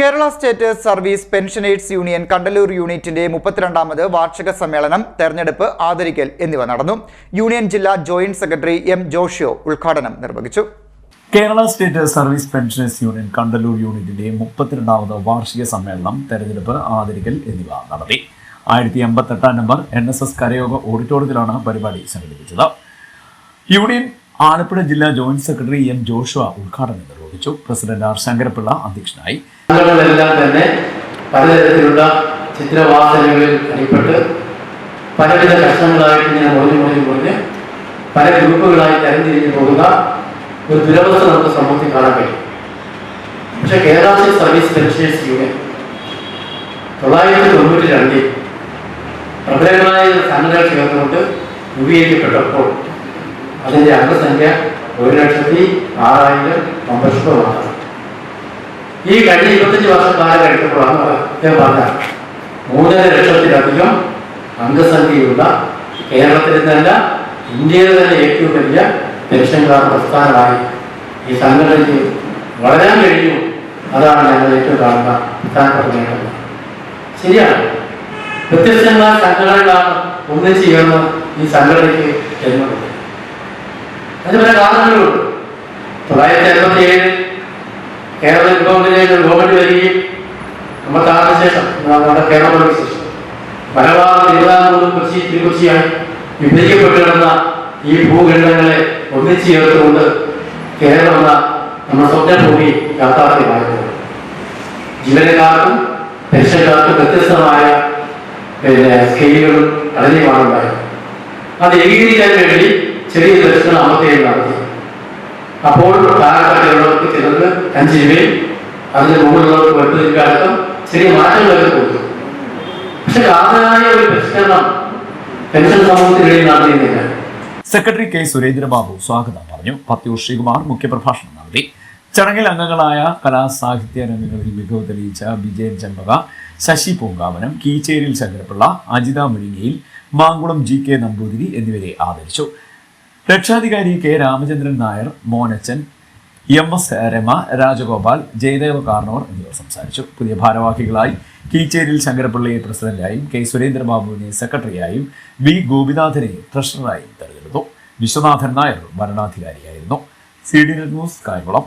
Kerala state service pensioners union Kandalloor യൂണിറ്റിന്റെ മുപ്പത്തിരണ്ടാമത് വാർഷിക സമ്മേളനം തെരഞ്ഞെടുപ്പ് ആദരിക്കൽ എന്നിവ നടന്നു. യൂണിയൻ ജില്ലാ ജോയിന്റ് സെക്രട്ടറി എം ജോഷിയോ ഉദ്ഘാടനം നിർവഹിച്ചു. Kerala state service pensioners union Kandalloor യൂണിറ്റിന്റെ മുപ്പത്തിരണ്ടാമത് വാർഷിക സമ്മേളനം തെരഞ്ഞെടുപ്പ് ആദരിക്കൽ എന്നിവ നടത്തി. ആയിരത്തി എൺപത്തെട്ടാം നമ്പർ എൻ എസ് എസ് കരയോഗ ഓഡിറ്റോറിയത്തിലാണ് പരിപാടി സംഘടിപ്പിച്ചത്. യൂണിയൻ ആലപ്പുഴ ജില്ലാ ജോയിന്റ് സെക്രട്ടറി എം ജോഷുവ ഉദ്ഘാടനം നിർവഹിച്ചു. പ്രസിഡന്റ് ആർ ശങ്കരപിള്ള അധ്യക്ഷനായി. സംഘടനകളെല്ലാം തന്നെ പലതരത്തിലുള്ള ചിത്രവാസനകളിൽ അടിപ്പെട്ട് പലവിധ കഷ്ണങ്ങളായിട്ട് ഇങ്ങനെ മുറിഞ്ഞു മുറിഞ്ഞു മുറിഞ്ഞ് പല ഗ്രൂപ്പുകളായി തരംതിരിഞ്ഞു പോകുന്ന ഒരു ദുരവസ്ഥ നമുക്ക് സമൂഹത്തിൽ കാണാൻ കഴിയും. പക്ഷെ Kerala state service pensioners union തൊള്ളായിരത്തി തൊണ്ണൂറ്റി രണ്ടിൽ പ്രബലങ്ങളായ സംഘടനകൾ ചേർന്നുകൊണ്ട് രൂപീകരിക്കപ്പെട്ടപ്പോൾ അതിന്റെ അംഗസംഖ്യ ഒരു ലക്ഷത്തി ആറായിരം മെമ്പർഷിപ്പുമാണ് ഈ കഴിഞ്ഞ ഇരുപത്തഞ്ച് വർഷം കാലം കഴിഞ്ഞപ്പോഴാണ് അദ്ദേഹം പറഞ്ഞ മൂന്നര ലക്ഷത്തിലധികം അംഗസംഖ്യയുള്ള കേരളത്തിൽ തന്നെ ഇന്ത്യയിലെ തന്നെ ഏറ്റവും വലിയ പെൻഷൻകാർ പ്രസ്ഥാനമായി ഈ സംഘടനയ്ക്ക് വളരാൻ കഴിഞ്ഞു. അതാണ് ഞങ്ങൾ ഏറ്റവും കാണുന്ന പ്രധാനപ്പെട്ട നേട്ടം ശരിയാണ്. വ്യത്യസ്തങ്ങളായ സംഘടനകളാണ് ഒന്നിച്ച് ചേർന്ന് ഈ സംഘടനയ്ക്ക് ജന്മം. അതിന് പല കാരണങ്ങളുണ്ട്. തൊള്ളായിരത്തി അറുപത്തി ഏഴ് കേരള ഗവൺമെന്റിലേക്ക് ഗവൺമെന്റ് വരികയും നമ്മൾ താഴ്ന്ന ശേഷം നമ്മുടെ കേരളത്തിന് ശേഷം. മലബാർ തിരുവിതാംകൂറും കൊച്ചി തിരുക്കൊച്ചിയായി വിഭജിക്കപ്പെട്ടു കിടന്ന ഈ ഭൂഖണ്ഡങ്ങളെ ഒന്നിച്ചു ചേർത്തുകൊണ്ട് കേരളം എന്ന സ്വന്തം സ്വപ്നഭൂമി യാഥാർത്ഥ്യമായത്. ജീവനക്കാർക്കും പെൻഷൻകാർക്കും വ്യത്യസ്തമായ പിന്നെ സ്കെയിലുകളും ഘടനയുമാണ് ഉണ്ടായത് അത് ഏകീകരിക്കാൻ വേണ്ടി ചെറിയ ദർശനം അമർത്തുകയും നടത്തി അപ്പോൾ താഴെക്കാട്ടുള്ളവർക്ക് ചിലർ അഞ്ച് രൂപയും അതിന് മുകളിലോട്ട് രൂപ അടക്കം ചെറിയ മാറ്റങ്ങളൊക്കെ കൊടുത്തു പക്ഷെ കാതലായ ഒരു പരിഷ്കരണം പെൻഷൻ സമൂഹത്തിനിടയിൽ നടന്നിരുന്നില്ല. സെക്രട്ടറി കെ സുരേന്ദ്രബാബു സ്വാഗതം പറഞ്ഞു. പത്യൂർ ശ്രീകുമാർ മുഖ്യപ്രഭാഷണം നടത്തി. ചടങ്ങിൽ അംഗങ്ങളായ കലാസാഹിത്യ രംഗങ്ങളിൽ മികവ് തെളിയിച്ച വിജയൻ ചെമ്പക ശശി പൂങ്കാവനം കീച്ചേരിൽ ശങ്കരപിള്ള അജിത മുരിങ്ങയിൽ മാങ്കുളം ജി കെ നമ്പൂതിരി എന്നിവരെ ആദരിച്ചു. രക്ഷാധികാരി K Ramachandran Nair Monachan M S Rama Rajagopal Jayadev Karnavar എന്നിവർ സംസാരിച്ചു. പുതിയ ഭാരവാഹികളായി കീച്ചേരിൽ ശങ്കരപിള്ളയെ പ്രസിഡന്റായും കെ സുരേന്ദ്രബാബുവിനെ സെക്രട്ടറിയായും വി ഗോപിനാഥനെ ട്രഷററായും തെരഞ്ഞെടുത്തു. Viswanathan Nair ഭരണാധികാരിയായിരുന്നു. C D news Kayamkulam.